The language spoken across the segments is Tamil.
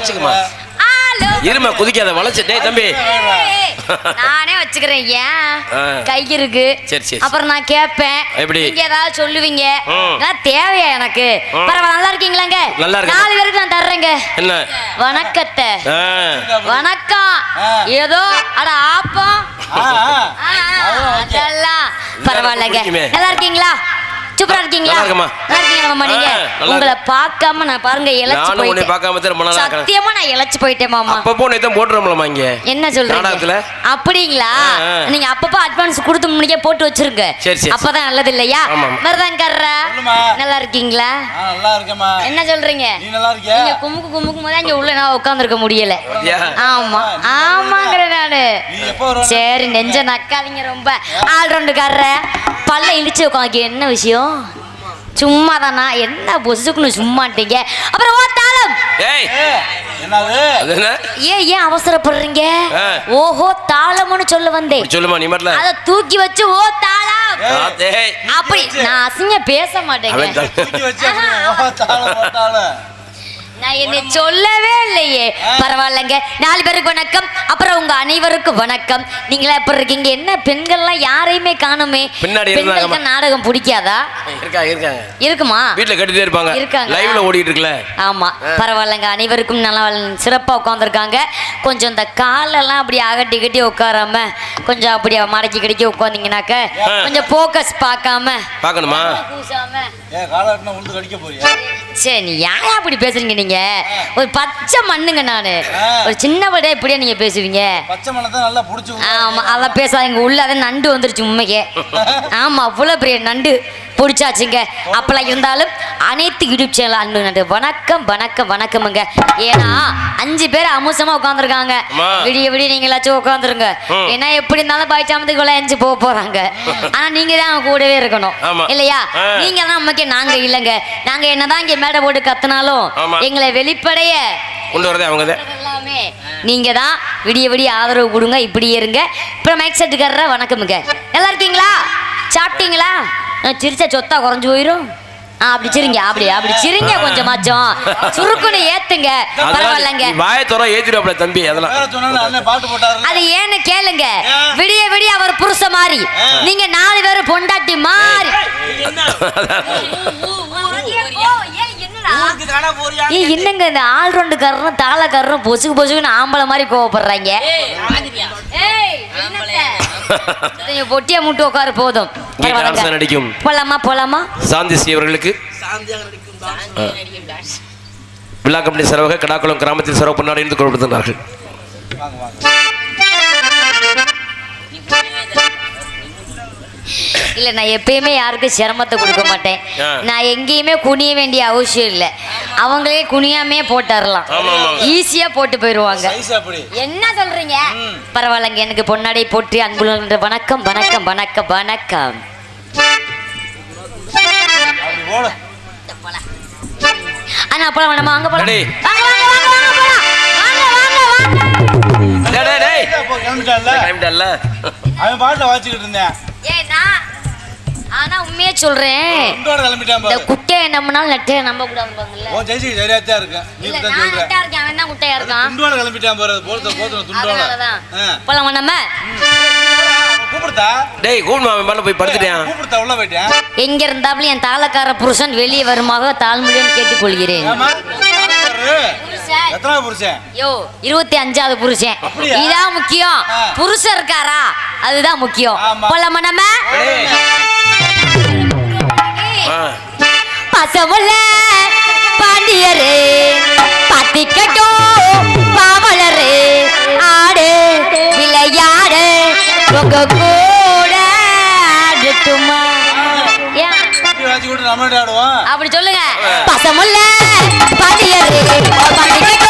வளைச்சுக்குமா இருமா குதிக்காத வளைச்சு. டேய் தம்பி. நானே வச்சுக்கிறேன் ஏன். கை இருக்கு. சரி, சரி. அப்புறம் நான் கேட்பேன். எப்படி? நீங்க ஏதாவது சொல்லுவீங்க. இதெல்லாம் தேவையா எனக்கு. பரவாயில்ல நல்லா இருக்கீங்களாங்க? நல்லா இருக்கேன். நாலு பேருக்கு நான் தர்றேங்க. என்ன? வணக்கத்தை. வணக்கம். ஏதோ அட ஆப்பம். ஆ, ஆ. ஆ, ஆ, அதெல்லாம். பரவாயில்லைங்க. நல்லா இருக்கீங்களா? சூப்பரா இருக்கீங்களா? நல்லா இருக்கேம்மா. நல்லா இருக்கீங்களா மாமா நீங்க? ஆ, நல்லா உங்களை பார்க்காம நான் பாருங்க உன்னை போயிட்டேன். பார்க்காம தான் ரொம்ப நாளா இருக்கிறேன் சத்தியமா நான் இழைச்சு போயிட்டேன் மாமா. அப்பப்போ உன்னை தான் போட்டுறோம்லம்மா இங்க. என்ன சொல்றீங்க? நாடகத்துல? அப்படிங்களா. நீங்க அப்பப்ப அட்வான்ஸ் கொடுத்து முன்னாடியே போட்டு வச்சிருங்க. சரி, சரி. அப்பதான் நல்லது இல்லையா சொல்லுமா. நல்லா இருக்கீங்களா? நல்லா இருக்கேம்மா. என்ன சொல்றீங்க? நீ நல்லா இருக்கியா? நீங்க குமுக்கு குமுக்கும் போது இங்க உள்ள நான் உட்கார்ந்திருக்க முடியல? ஆமா. ஆமாங்கிற நானு. சரி நெஞ்ச நக்காதீங்க ரொம்ப. ஆல்ரவுண்டுக்காரர பல்ல இழிச்சு உட்காந்து என்ன விஷயம்? சும்மா தானா என்ன பொசுக்குன்னு சும்மாட்டீங்க. அப்புறம் ஓ தாளம். ஏய். என்னது? அது என்ன? ஏன் ஏன் அவசரப்படுறீங்க. ஓஹோ தாளம்னு சொல்ல வந்தேன். சொல்லுமா நீ மட்டும் அத தூக்கி வச்சு ஓ தாளம். ஏய் அப்படி நான் அசிங்க பேச மாட்டேங்க. நான் என்னை சொல்லவே இல்லையே. பரவாயில்லைங்க. நாலு பேருக்கு வணக்கம். அப்புறம் உங்க அனைவருக்கும் வணக்கம். நீங்களா எப்படி இருக்கீங்க? என்ன பெண்கள்லாம் யாரையுமே காணுமே? பின்னாடி பெண்களுக்கு. நாடகம் பிடிக்காதா? இருக்காங்க இருக்குமா? வீட்டுல கட்டிட்டே இருப்பாங்க. இருக்காங்க. லைவ்ல ஓடிட்டு இருக்குல்ல. ஆமா. பரவாயில்லைங்க. அனைவருக்கும் நல்லா சிறப்பா உட்காந்துருக்காங்க கொஞ்சம் இந்த காலெல்லாம் அப்படி அகட்டி கட்டி உட்காராம கொஞ்சம் அப்படி மடக்கி கடிக்கி உட்காந்தீங்கன்னாக்க ஆ. கொஞ்சம் போக்கஸ் பார்க்காம பார்க்கணுமா? கூசாம. ஏன் உளுந்து கடிக்க போறியா? சரி நீ ஏன் அப்படி பேசுறீங்க நீங்க? ஒரு பச்சை மண்ணுங்க நானு. ஒரு சின்ன விட இப்படியா நீங்க பேசுவீங்க? பச்சை மணத்தை நல்லா புடிச்சு. ஆமா அதான் பேசாதீங்க. உள்ள அதை நண்டு வந்துருச்சு உண்மைக்கே. ஆமா அவ்வளோ பெரிய நண்டு. பிடிச்சாச்சுங்க. அப்பெல்லாம் இருந்தாலும் அனைத்து யூடியூப் சேனல் அன்பு நண்டு வணக்கம் வணக்கம் வணக்கமுங்க. ஏன்னா அஞ்சு பேர் அமுசமா உட்காந்துருக்காங்க. விடிய விடிய நீங்களாச்சும் உட்காந்துருங்க. ஏன்னா எப்படி இருந்தாலும் பாய்ச்சாமத்துக்குள்ள எஞ்சி போக போறாங்க. ஆனா நீங்க தான் அவங்க கூடவே இருக்கணும். இல்லையா. நீங்க தான் நமக்கு நாங்க இல்லைங்க. நாங்க என்னதான் இங்க மேடை போட்டு கத்துனாலும். எங்களை வெளிப்படைய கொண்டு வரதே அவங்க தான். எல்லாமே நீங்க தான் விடிய விடிய ஆதரவு கொடுங்க இப்படி இருங்க. அப்புறம் மைக் செட்டுக்காரர வணக்கமுங்க. நல்லா இருக்கீங்களா? சாப்பிட்டீங்களா? சிரிச்சா சொத்தா குறைஞ்சு போயிரும். ஆ அப்படி சிரிங்க அப்படி அப்படி சிரிங்க கொஞ்சமாச்சும் சுருக்குன்னு ஏத்துங்க. பரவாயில்லைங்க. வாய துற ஏத்திடுவாப்ல தம்பி அதெல்லாம். அது ஏன்னு கேளுங்க? விடிய விடிய அவர் புருஷ மாதிரி நீங்க நாலு பேரும் பொண்டாட்டி மாதிரி ஏய் என்னங்க இந்த ஆல்ரவுண்டுக்காரரும் தாளக்காரரும் பொசுக்கு பொசுக்குன்னு ஆம்பளை மாதிரி கோவப்படுறாங்க? கொஞ்சம் பொட்டியா முட்டு உட்காரு போதும். நடிக்கும். போலாமா போலாமா? சாந்தி ஸ்ரீ அவர்களுக்கு. விழா கம்பெனி செலவாக கடாக்குளம் கிராமத்தில் சிறப்பு பொன்னாடி இருந்து கொடுத்திருந்தார்கள் இல்ல நான் எப்பயுமே யாருக்கும் சிரமத்தை கொடுக்க மாட்டேன். நான் எங்கேயுமே குனிய வேண்டிய அவசியம் இல்லை. அவங்களே குனியாமே போட்டுறலாம். ஈஸியா போட்டு அப்படி. என்ன சொல்றீங்க? பரவாயில்லைங்க எனக்கு பொன்னாடை போற்றி அன்புள்ள வணக்கம் வணக்கம் வணக்கம் வணக்கம். அண்ணா போலாம் வேணாமா அங்க போலாம். ரெடி. வாங்க வாங்க வாங்க வாங்க போலாம். வாங்க வாங்க வாங்க. டேய், டேய், டேய். அப்போ கிளம்பிட்டான்ல. டைம்டல்ல. அவன் பாட்டுல வாச்சிக்கிட்டு இருந்தேன். ஆனா உண்மையே சொல்றேன். இந்த குட்டையை நம்பினாலும் நெட்டையை நம்ப நீ சொல்ற. நெட்டா இருக்கேன் அவன் தான் குட்டையா இருக்கான். துண்டோட கிளம்பிட்டான் பாரு அது போலத்த போத்துல துண்டோட. அதனாலதான். ஆ. போலாம் நம்ம? கூப்பிடுத்தா டேய் கூண்டு அவன் மேல போய் படுத்துட்டேன் கூப்பிடுத்தா உள்ள போயிட்டேன் எங்க இருந்தாலும் என் தாளக்கார புருஷன் வெளியே வருமாக தாழ்மொழியும் கேட்டுக்கொள்கிறேன். புருஷன். யோ இருபத்தி அஞ்சாவது புருஷன்? இதான் முக்கியம். புருஷன் இருக்காரா? அதுதான் முக்கியம். போலாமா நம்ம? பசமுள்ள பாண்டியரே. பத்திக்கட்டும் பாவலரே ஆடு விளையாடு உங்க கூட ஆடட்டுமா? அப்படி சொல்லுங்க. பசமுள்ள பாண்டியரே பாவலரே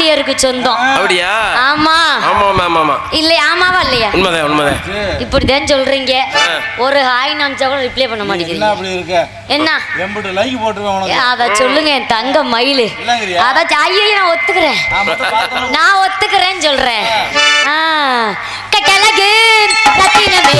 பாண்டியருக்கு சொந்தம். அப்படியா? ஆமா. ஆமா ஆமா இல்ல ஆமாவா இல்லையா? உண்மைதான் உண்மைதான். இப்படிதான் சொல்றீங்க. ஒரு ஹாய் நினைச்சா கூட ரிப்ளை பண்ண என்ன மாட்டேங்கிறீங்க. அப்படி இருக்க? என்ன? எம்பிட்டு லைக் போட்டுருவேன் அத சொல்லுங்க என் தங்க மயிலு? அத ஐயோ நான் ஒத்துக்கிறேன். நான் ஒத்துக்கிறேன்னு சொல்றேன். ஆ. கட்டழகு ரத்தினமே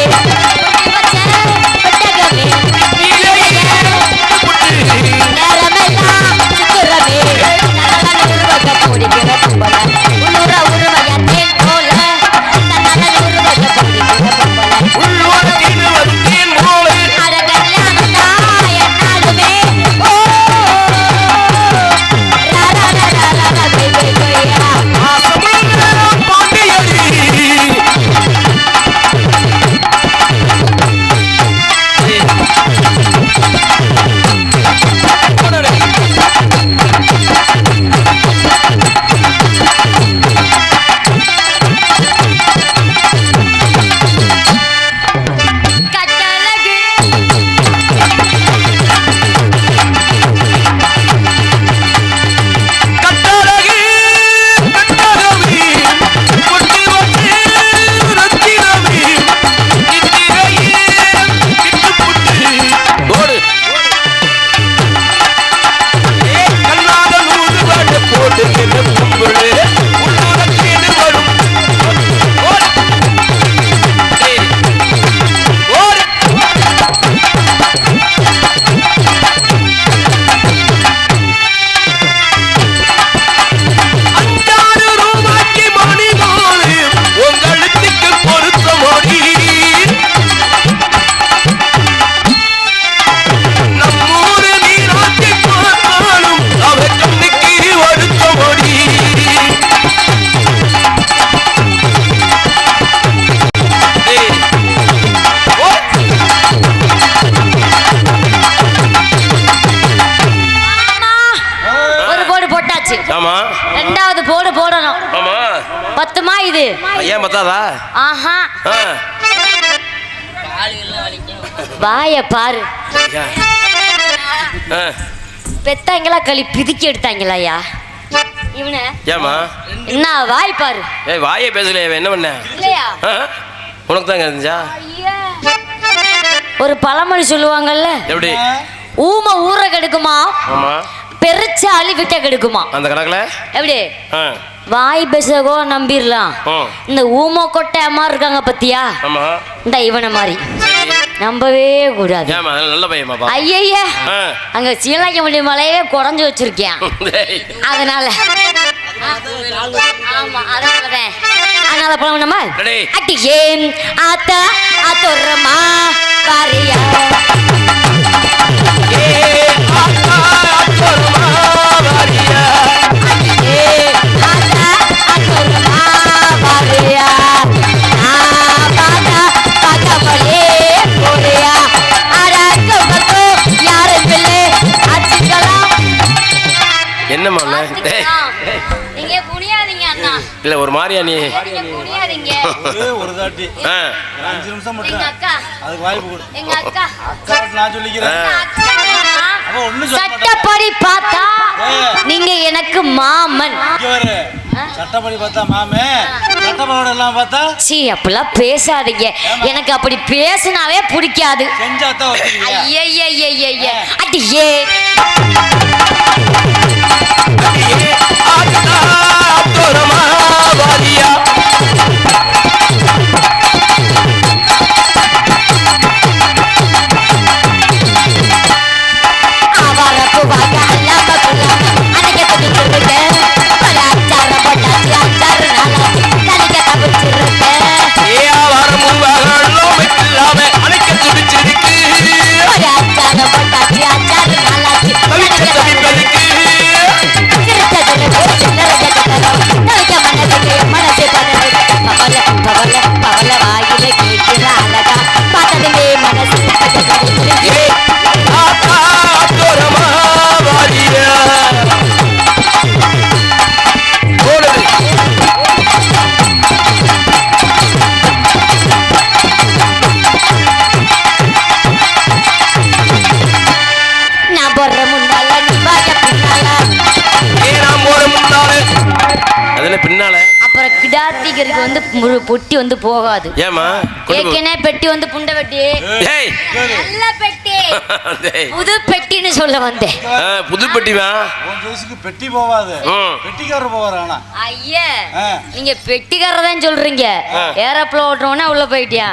போடு போடணும். ஆமா. பத்துமா இது? ஏன் பத்தாதா? ஆஹா. வாய பாரு. பெத்தாங்களா களி பிதுக்கி எடுத்தாங்களா ஐயா இவன. ஏம்மா? என்ன வாய் பாரு. ஏய் வாயே இவன்? என்ன பண்ண? இல்லையா? உனக்கு தான் இருந்துச்சா. ஒரு பழமொழி சொல்லுவாங்கல்ல எப்படி? ஊமை ஊற கெடுக்குமா? ஆமா. பெருச்சாலி விட்ட கெடுக்குமா? அந்த கணக்கில்? எப்படி? வாய் பேசகோ நம்பிடலாம் இந்த ஊமை கொட்டை மாதிரி இருக்காங்க பத்தியா? இந்த இவனை மாதிரி. நம்பவே கூடாது. ஆ. அங்க சீலாங்கமல்லி மலையவே குறைஞ்சு வச்சிருக்கேன். அதனால. ஆமா அதனாலதான். அதனால போலாம் நம்ம. அட்டி ஏன் ஆத்தா ஆத்தோரமா பாரியா. ஏ, நீங்க குனியாதீங்க அண்ணா. இல்ல ஒரு மாதிரியா நீ? நீங்க குனியாதீங்க. ஒரே ஒரு தாட்டி. ஆ. ஒரு அஞ்சு நிமிஷம் எங்க மட்டும் அக்கா. அதுக்கு வாய்ப்பு கொடு. எங்க அக்கா. அக்கா நான் சொல்லிக்கிறேன். ஆ. அவன் ஒண்ணும் சொல்ல மாட்டான். சட்டப்படி பார்த்தா. நீங்க எனக்கு மாமன். சட்டப்படி பார்த்தா மாமே. சட்டப்படி எல்லாம் பார்த்தா? சீ அப்படிலாம் பேசாதீங்க. எனக்கு அப்படி பேசினாவே பிடிக்காது. செஞ்சாத்தான் ஐயய்யய்யய்ய அடி ஏ முன்னால பின்னால பின்னால. அப்புறம் கிடாத்திக்கிறதுக்கு வந்து ஒரு பொட்டி வந்து போகாது. ஏமா ஏற்கனவே பெட்டி வந்து புண்டை ஏய். நல்ல பெட்டி. புது பெட்டின்னு சொல்ல வந்தேன். புது பெட்டிமா உன் ஜோசிக்கு பெட்டி போவாது. ம். பெட்டிக்காரர் போவாரு ஆனா. ஐயா. நீங்க பெட்டிக்காரதான் சொல்றீங்க. ஆ. ஏரோப்ளேன் ஓட்டுறோன்னே உள்ள போயிட்டியா?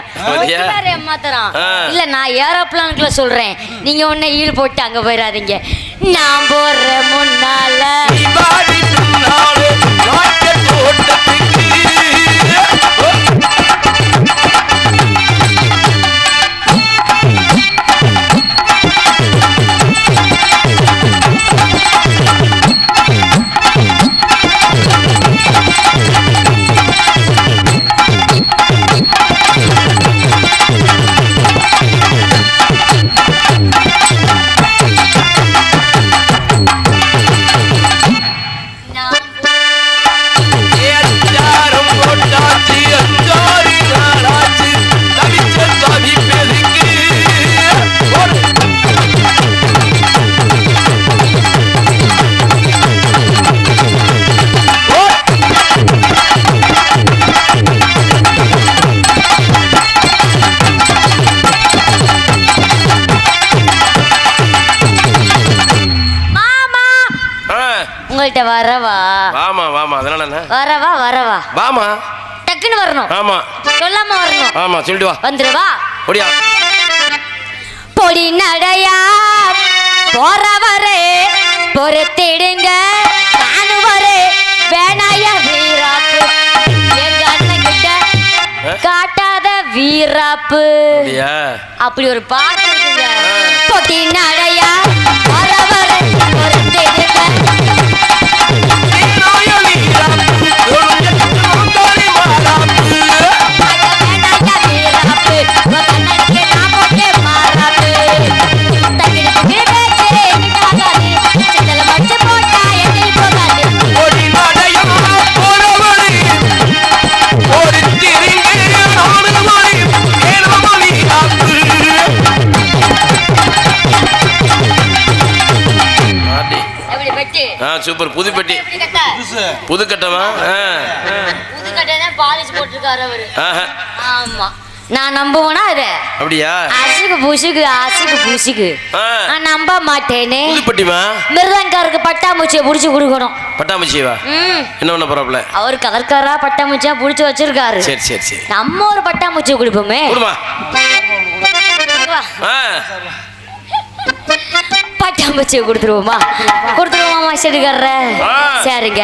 ஏமாத்துறான். இல்ல நான் ஏரோப்ளானுக்குள்ள சொல்றேன். நீங்க ஒன்ன ஈடு போட்டு அங்க போயிடாதீங்க நான் போடுறேன் முன்னால. நீ ஓட்டத்துக்கு. வரவா வரவா. வாமா டக்குன்னு வரணும். ஆமா. சொல்லாம வரணும். ஆமா சொல்லிட்டு வா. வந்துருவா. ஓடியா. பொடி நடையா போறவரே பொறுத்திடுங்க. நானு வரே வேணாயா வீராப்பு. எங்க அண்ணன் கிட்ட காட்டாத வீராப்பு. அப்படி ஒரு பாட்டு இருக்குங்க. பொடி நடையா போறவரே அவரு. ஆஹா. ஆமா. நான் நம்புவேனா இதை? அப்படியா? அசுக்கு புசுக்கு அசுக்கு புசுக்கு. நான் நம்ப மாட்டேனே. புது பெட்டிமா? மிருதங்காருக்கு பட்டாம்பூச்சியை புடிச்சு கொடுக்கணும் பட்டாம்பூச்சிவா ம். என்ன பண்ண போறாப்ல அவர் கலர்காரா பட்டாம்பூச்சியா புடிச்சு வச்சிருக்காரு. சரி சரி சரி. நம்ம ஒரு பட்டாம்பூச்சியை கொடுப்போமே. கொடுமா. பட்டாம்பூச்சியை கொடுத்துருவோமா? கொடுத்துருவோமா செடுக்கற ஆ. சரிங்க.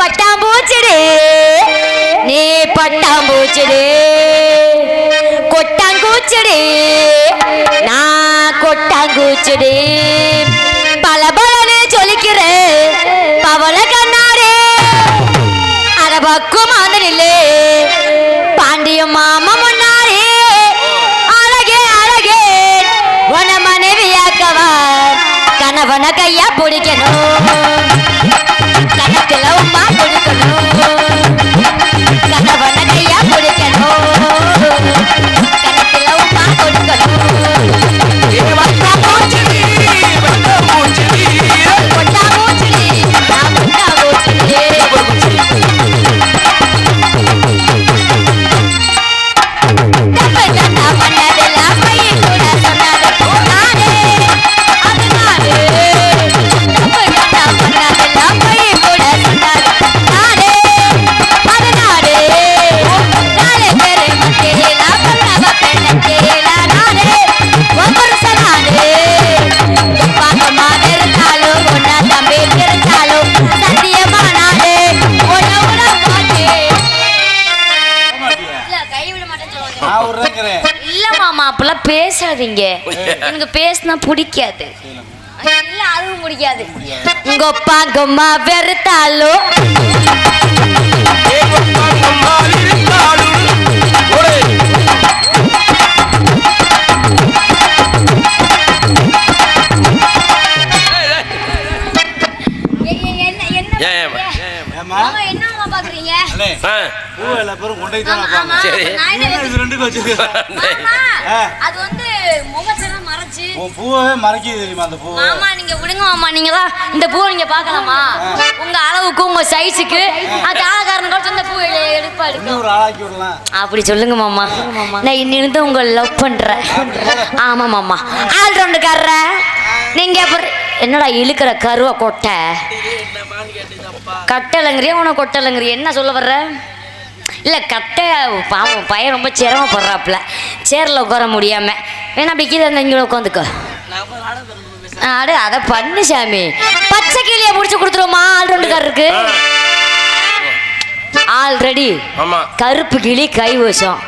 பட்டாம்பூச்சிடு. நீ பட்டாம்பூச்சிடு. கொட்டாங்கூச்சிடு. நான் கொட்டாங்கூச்சிடு. பல பலன்னு சொல்லிக்கிறேன் பவள கண்ணாரே அரபக்கும் ஆந்தனில்லே பாண்டிய மாமா முன்னாரே கணவன கையா பிடிக்கணும். கணக்குல உமா பேசாதீங்க. எனக்கு பேசினா பிடிக்காது. இல்ல அதுவும் பிடிக்காது. உங்க அப்பா உங்க அம்மா வெறுத்தாலும். அது வந்து உன் பூவே மறைக்குது தெரியுமா அந்த பூ மாமா நீங்க விடுங்க மாமா. நீங்க தான் இந்த பூவை நீங்க பார்க்கலாமா? உங்க அளவுக்கு உங்க சைஸுக்கு அது ஆளக்காரன் கூட இந்த பூ எடுப்பா எடுக்கும் இன்னும் ஒரு ஆளாக்கி விடலாம். அப்படி சொல்லுங்க மாமா. நான் இன்னிருந்து லவ் பண்றேன். ஆமா மாமா. ஆல்ரவுண்டுக்காரர நீங்க அப்புறம் என்னடா இழுக்கிற கருவ கொட்டை? கட்டலங்கிறியா உனக்கு கொட்டலங்கிறிய? என்ன சொல்ல வர்ற? இல்லை கட்டை பாவம் பையன் ரொம்ப சிரமப்படுறாப்புல. சேரில் உட்கார முடியாம. வேணா அப்படி கீழே இருந்தா இங்கே உட்காந்துக்கோ. அடு அதை பண்ணு சாமி. பச்சை கிளியை முடிச்சு கொடுத்துருவோமா ஆல்ரவுண்டுக்காரருக்கு ஆல்ரெடி ஆமா. கருப்பு கிளி கைவசம்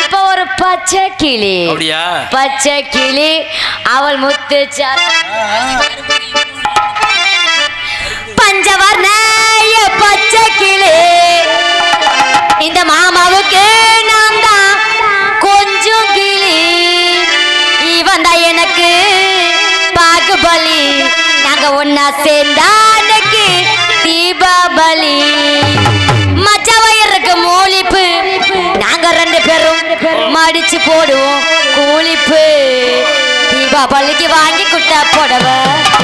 இப்போ ஒரு பச்சை கிளி. பச்சை கிளி அவள் முத்து பஞ்சவர்ணய பச்சை கிளி. இந்த மாமாவுக்கு நான் தான் வந்தா எனக்கு பாக்கு பாகுபலி நாங்க ஒன்னா சேர்ந்தா அன்னைக்கு தீபாவளி. மச்சவயருக்கு மூலிப்பு நாங்க ரெண்டு பேரும் மடிச்சு போடுவோம் கூலிப்பு. தீபாவளிக்கு வாங்கி குட்டா புடவ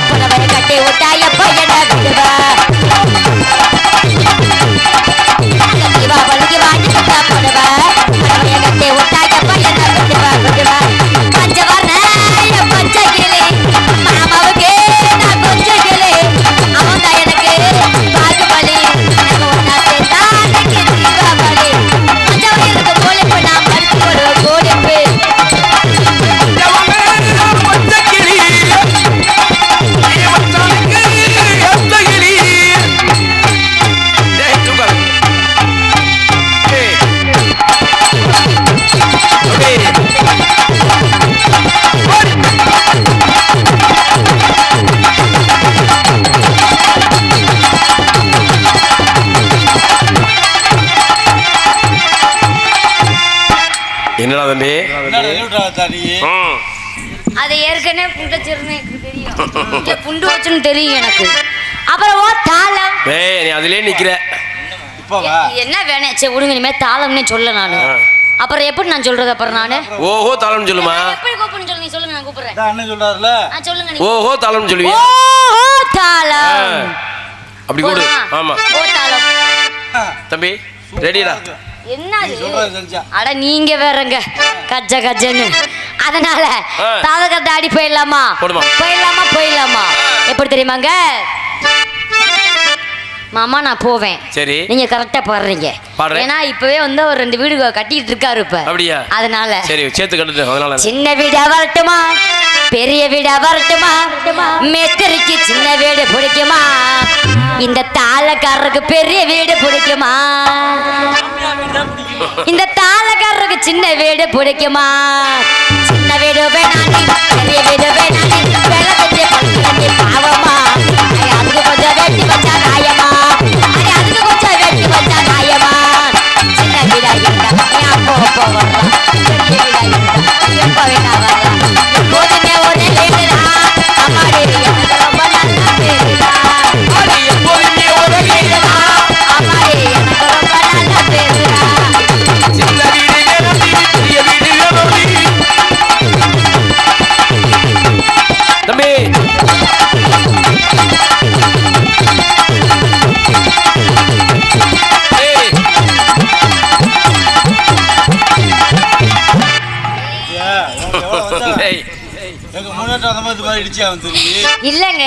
புடவை கட்டி விட்டா எப்ப விடுவ தீபாவளிக்கு வாங்கி குட்டா புடவை. தெரியும் எனக்கு. அப்புறம் ஓ தாளம். ஏய் நீ அதுலயே நிக்கிற. என்ன வேணே? சரி விடுங்க இனிமே தாளம்னே சொல்ல நானு. அப்புறம் எப்படி நான் சொல்றது அப்புறம் நானு? ஓஹோ தாளம் சொல்லுமா? எப்படி கூப்பிடுன்னு சொல்லுங்க நீ சொல்லுங்க நான் கூப்பிடுறேன். அண்ணன் சொல்றாருல? சொல்லுங்க நீ. ஓஹோ தாளம் சொல்லுவியா ஓ தாளம். அப்படி கூடு? ஆமா. ஓ தாளம் தம்பி ரெடிடா என்ன அட நீங்க வேறங்க. கஜ கஜன்னு. அதனால ஆ. தாதக தாடி போயிடலாமா. போயிடலாமா போயிடலாமா? எப்படி தெரியுமாங்க? மாமா நான் போவேன். சரி. நீங்க கரெக்டா பாடுறீங்க. ஏன்னா இப்பவே வந்து ஒரு ரெண்டு வீடு கட்டிட்டு இருக்காரு இப்ப. அப்படியா? அதனால. சரி சேர்த்து கட்டுட்டு அதனால. சின்ன வீடா வரட்டுமா? பெரிய வீடா வரட்டுமா? மேஸ்திரிக்கு சின்ன வீடு பிடிக்குமா? இந்த தாளக்காரருக்கு பெரிய வீடு பிடிக்குமா? இந்த தாளக்காரருக்கு சின்ன வீடு பிடிக்குமா? சின்ன வீடு வேணாண்டி பெரிய வீடு வேணாண்டி வேலை செஞ்சு பாவமா? ஐயா, அதுக்கு கொஞ்சம் வெட்டி வச்சா முன்னேற்றம் அந்த மாதிரி மாதிரி இடிச்சியா வந்து நீ இல்லங்க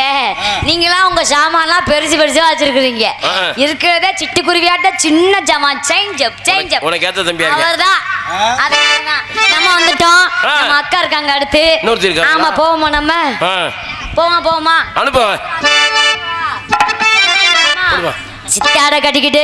நீங்களாம் உங்க சாமான்லாம் பெருசு பெருசா வச்சிருக்கீங்க. இருக்கிறதே சிட்டுக்குருவியாட்ட சின்ன ஜாமான் சேஞ்ச் அப் சேஞ்ச் அப் உனக்கு ஏத்த தம்பியா இருக்க? அவர்தான். ஆ? அதனாலதான் நம்ம வந்துட்டோம். நம்ம அக்கா இருக்காங்க அடுத்து. இன்னொருத்தி? ஆமா போவோமா நம்ம? ஆ, போவோமா போவோமா? அனுப்பு. சித்தாட கட்டிக்கிட்டு.